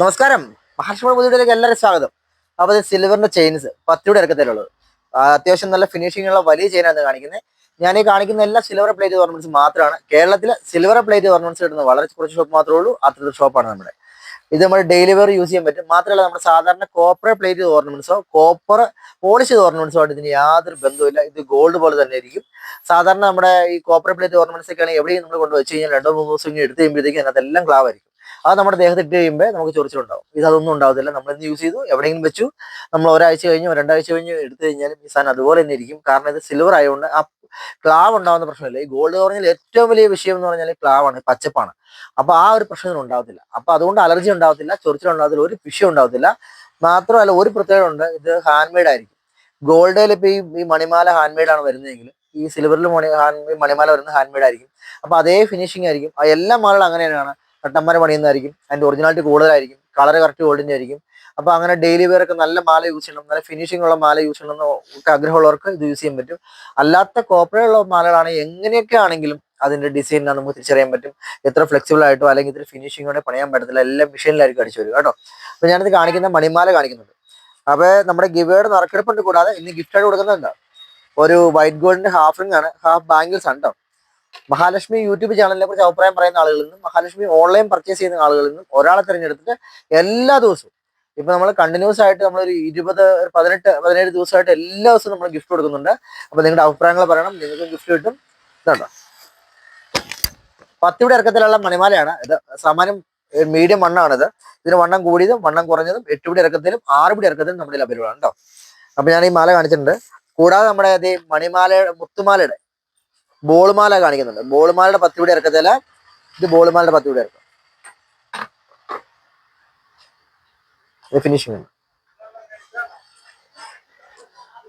നമസ്കാരം. മഹാരാഷ്ട്ര പുതിയതിലേക്ക് എല്ലാവരും സ്വാഗതം. അപ്പോൾ ഇത് സിൽവറിന്റെ ചെയിൻസ് പത്തിയുടെ ഇറക്കത്തിലുള്ളത്. അത്യാവശ്യം നല്ല ഫിനിഷിംഗ് ഉള്ള വലിയ ചെയിനാണ് കാണിക്കുന്നത്. ഞാൻ ഈ കാണിക്കുന്ന എല്ലാ സിൽവർ പ്ലേറ്റ് ഓർണമെന്റ്സ് മാത്രമാണ്. കേരളത്തിലെ സിൽവർ പ്ലേറ്റ് ഓർണമെന്റ്സ് കിട്ടുന്ന വളരെ കുറച്ച് ഷോപ്പ് മാത്രമേ ഉള്ളൂ. അത്ര ഷോപ്പാണ് നമ്മുടെ. ഇത് നമ്മൾ ഡെയിലി വെയർ യൂസ് ചെയ്യാൻ പറ്റും. മാത്രമല്ല നമ്മുടെ സാധാരണ കോപ്പർ പ്ലേറ്റ് ഓർണമെന്റ്സോ കോപ്പർ പോളിഷ് ഓർണമെന്റ്സോ ആയിട്ട് ഇതിന് യാതൊരു ബന്ധവുമില്ല. ഇത് ഗോൾഡ് പോലെ തന്നെ ആയിരിക്കും സാധാരണ നമ്മുടെ ഈ കോപ്പർ പ്ലേറ്റ് ഓർണമെന്റ്സ് ഒക്കെ ആണെങ്കിൽ എവിടെയും നമ്മൾ കൊണ്ടുവച്ച് കഴിഞ്ഞാൽ രണ്ടോ മൂന്നോ ദിവസം എടുത്ത് കഴിയുമ്പോഴത്തേക്കും അതിനകത്തെല്ലാം ക്ലാവ് ആയിരിക്കും. അത് നമ്മുടെ ദേഹത്ത് ഇട്ട് കഴിയുമ്പോൾ നമുക്ക് ചൊറിച്ചിലുണ്ടാവും. ഇത് അതൊന്നും ഉണ്ടാവത്തില്ല. നമ്മൾ ഇന്ന് യൂസ് ചെയ്തു? എവിടെയെങ്കിലും വെച്ചു. നമ്മൾ ഒരാഴ്ച കഴിഞ്ഞോ രണ്ടാഴ്ച കഴിഞ്ഞോ എടുത്തു കഴിഞ്ഞാൽ ഈ സാധനം അതുപോലെ തന്നെ ഇരിക്കും. കാരണം ഇത് സിൽവർ ആയതുകൊണ്ട് ആ ക്ലാവ് ഉണ്ടാവുന്ന പ്രശ്നമില്ല. ഈ ഗോൾഡ് പറഞ്ഞാൽ ഏറ്റവും വലിയ വിഷയം എന്ന് പറഞ്ഞാൽ ക്ലാവാണ് പച്ചപ്പാണ്. അപ്പൊ ആ ഒരു പ്രശ്നം ഉണ്ടാവത്തില്ല. അപ്പൊ അതുകൊണ്ട് അലർജി ഉണ്ടാവത്തില്ല ചൊറിച്ചിൽ ഉണ്ടാവത്തില്ല ഒരു വിഷയം ഉണ്ടാവത്തില്ല. മാത്രമല്ല ഒരു പ്രത്യേകത ഉണ്ട്. ഇത് ഹാൻഡ് മെയ്ഡ് ആയിരിക്കും ഗോൾഡിൽ ഇപ്പൊ ഈ മണിമാല ഹാൻഡ് മെയ്ഡ് ആണ് വരുന്നതെങ്കിൽ ഈ സിൽവറിൽ മണി ഹാൻഡ് മണിമാല വരുന്നത് ഹാൻഡ് മെയ്ഡ് ആയിരിക്കും. അപ്പൊ അതേ ഫിനിഷിംഗ് ആയിരിക്കും. എല്ലാ മാലകളും അങ്ങനെയാണ്. കട്ടന്മാരെ പണിയുന്നതായിരിക്കും. അതിന്റെ ഒറിജിനാലിറ്റി കൂടുതലായിരിക്കും. കളർ കറക്റ്റ് ഗോൾഡിന്റെ ആയിരിക്കും. അപ്പൊ അങ്ങനെ ഡെയിലി വെയർ ഒക്കെ നല്ല മാല യൂസ് ചെയ്യണം. നല്ല ഫിനിഷിംഗ് ഉള്ള മാല യൂസ് ചെയ്യണം ആഗ്രഹമുള്ളവർക്ക് ഇത് യൂസ് ചെയ്യാൻ പറ്റും. അല്ലാത്ത കോപ്പറയുള്ള മാലകളാണ് എങ്ങനെയൊക്കെ ആണെങ്കിലും അതിന്റെ ഡിസൈനിനാണ് നമുക്ക് തിരിച്ചറിയാൻ പറ്റും. എത്ര ഫ്ലെക്സിബിൾ ആയിട്ടോ അല്ലെങ്കിൽ ഇത്ര ഫിനിഷിങ്ങോടെ പണിയാൻ പറ്റത്തില്ല. എല്ലാം മെഷീനിലായിരിക്കും അടിച്ചു വരും കേട്ടോ. അപ്പൊ ഞാനിത് കാണിക്കുന്ന മണിമാല കാണിക്കുന്നുണ്ട്. അപ്പൊ നമ്മുടെ ഗിവേഡ് നറുക്കെടുപ്പുണ്ട് കൂടാതെ ഇന്ന് ഗിഫ്റ്റ് ആയിട്ട് കൊടുക്കുന്നത് ഒരു വൈറ്റ് ഗോൾഡിന്റെ ഹാഫ് റിംഗ് ആണ്. ഹാഫ് ബാംഗിൾസ് ആണ് കേട്ടോ മഹാലക്ഷ്മി യൂട്യൂബ് ചാനലിനെ കുറിച്ച് അഭിപ്രായം പറയുന്ന ആളുകളിൽ നിന്നും മഹാലക്ഷ്മി ഓൺലൈൻ പർച്ചേസ് ചെയ്യുന്ന ആളുകളിൽ നിന്നും ഒരാളെ തിരഞ്ഞെടുത്തിട്ട് എല്ലാ ദിവസവും ഇപ്പൊ നമ്മൾ കണ്ടിന്യൂസ് ആയിട്ട് നമ്മൾ ഒരു ഇരുപത് ഒരു പതിനെട്ട് പതിനേഴ് ദിവസമായിട്ട് എല്ലാ ദിവസവും നമ്മൾ ഗിഫ്റ്റ് കൊടുക്കുന്നുണ്ട്. അപ്പൊ നിങ്ങളുടെ അഭിപ്രായങ്ങൾ പറയണം നിങ്ങൾക്ക് ഗിഫ്റ്റ് കിട്ടും. ഇതുണ്ടോ? പത്തിയുടെ ഇറക്കത്തിലുള്ള മണിമാലയാണ് ഇത്. സാമാന്യം മീഡിയം വണ്ണാണിത്. ഇത് ഇതിന് വണ്ണം കൂടിയതും വണ്ണം കുറഞ്ഞതും എട്ടുപിടി ഇറക്കത്തിലും ആറുപിടി ഇറക്കത്തിലും നമ്മുടെ ലഭ്യമാണ് കേട്ടോ അപ്പൊ ഞാൻ ഈ മാല കാണിച്ചിട്ടുണ്ട്. കൂടാതെ നമ്മുടെ അതേ മണിമാലയുടെ മുത്തുമാലയുടെ ബോളുമാല കാണിക്കുന്നുണ്ട്. ബോളുമാലയുടെ പത്ത് പിടി ഇറക്കത്തില്ല ഇത് ബോളുമാലയുടെ പത്ത് ഇറക്കം. ഇത് ഫിനിഷിംഗ്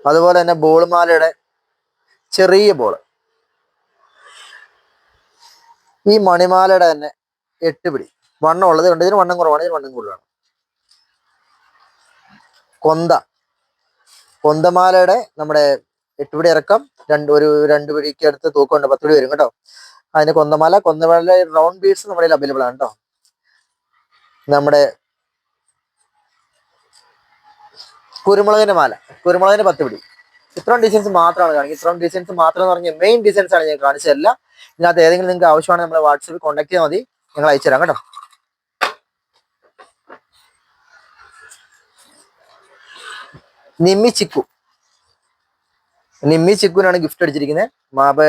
അതുപോലെ തന്നെ ബോളുമാലയുടെ ചെറിയ ബോൾ ഈ മണിമാലയുടെ തന്നെ എട്ട് പിടി. വണ്ണം ഉള്ളത് കൊണ്ട്? ഇതിന് വണ്ണം കുറവാണ്. ഇതിന് വണ്ണം കൂടുതലാണ്. കൊന്ത. കൊന്തമാലയുടെ നമ്മുടെ എട്ടുപിടി ഇറക്കം. രണ്ട് ഒരു രണ്ട് പിടിക്ക് അടുത്ത് തൂക്കമുണ്ട്. പത്ത് പിടി വരും കേട്ടോ. അതിന് കൊന്നമല കൊന്നമല റൗണ്ട് ബീഡ്സ് നമ്മുടെ അവൈലബിൾ ആണ് കേട്ടോ. നമ്മുടെ കുരുമുളകിന്റെ മാല. കുരുമുളകിന്റെ പത്ത് പിടി. ഇത്രയും ഡിസൈൻസ് മാത്രമാണ് കാണിക്കുന്നത്. ഇത്രയും ഡിസൈൻസ് മാത്രം എന്ന് പറഞ്ഞാൽ മെയിൻ ഡിസൈൻസ് ആണ് ഞാൻ കാണിച്ചതല്ല. ഇതിനകത്ത് ഏതെങ്കിലും നിങ്ങൾക്ക് ആവശ്യമാണെങ്കിൽ നമ്മളെ വാട്സപ്പിൽ കോൺടാക്ട് ചെയ്താൽ മതി. ഞങ്ങൾ അയച്ചുതരാം കേട്ടോ. നിമ്മി ചിക്കു. നിമ്മി ചിക്കുവിനാണ് ഗിഫ്റ്റ് അടിച്ചിരിക്കുന്നത്. അപ്പൊ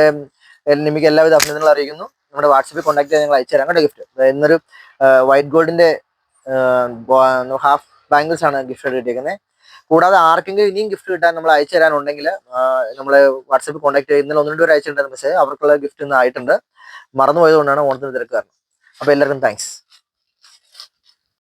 നിമ്മിക്ക് എല്ലാവിധ അഭിനന്ദനങ്ങൾ അറിയിക്കുന്നു. നമ്മുടെ വാട്സപ്പിൽ കോൺടാക്ട് ചെയ്ത് ഞങ്ങൾ അയച്ചുതരാം. കേട്ടോ ഗിഫ്റ്റ് ഇന്നൊരു വൈറ്റ് ഗോൾഡിന്റെ ഹാഫ് ബാംഗിൾസ് ആണ് ഗിഫ്റ്റ് കിട്ടിയിരിക്കുന്നത് കൂടാതെ ആർക്കെങ്കിലും ഇനിയും ഗിഫ്റ്റ് കിട്ടാൻ നമ്മൾ അയച്ചു തരാനുണ്ടെങ്കിൽ നമ്മൾ വാട്സപ്പിൽ കോൺടാക്ട് ചെയ്ത് ഇന്നലെ ഒന്ന് രണ്ട് അയച്ചിട്ടുണ്ടായിരുന്നു പക്ഷേ അവർക്കുള്ള ഗിഫ്റ്റ് ഇന്ന് ആയിട്ടുണ്ട്. മറന്നുപോയതുകൊണ്ടാണ് ഓണത്തിന് തിരക്ക് കാരണം. അപ്പോൾ എല്ലാവർക്കും താങ്ക്സ്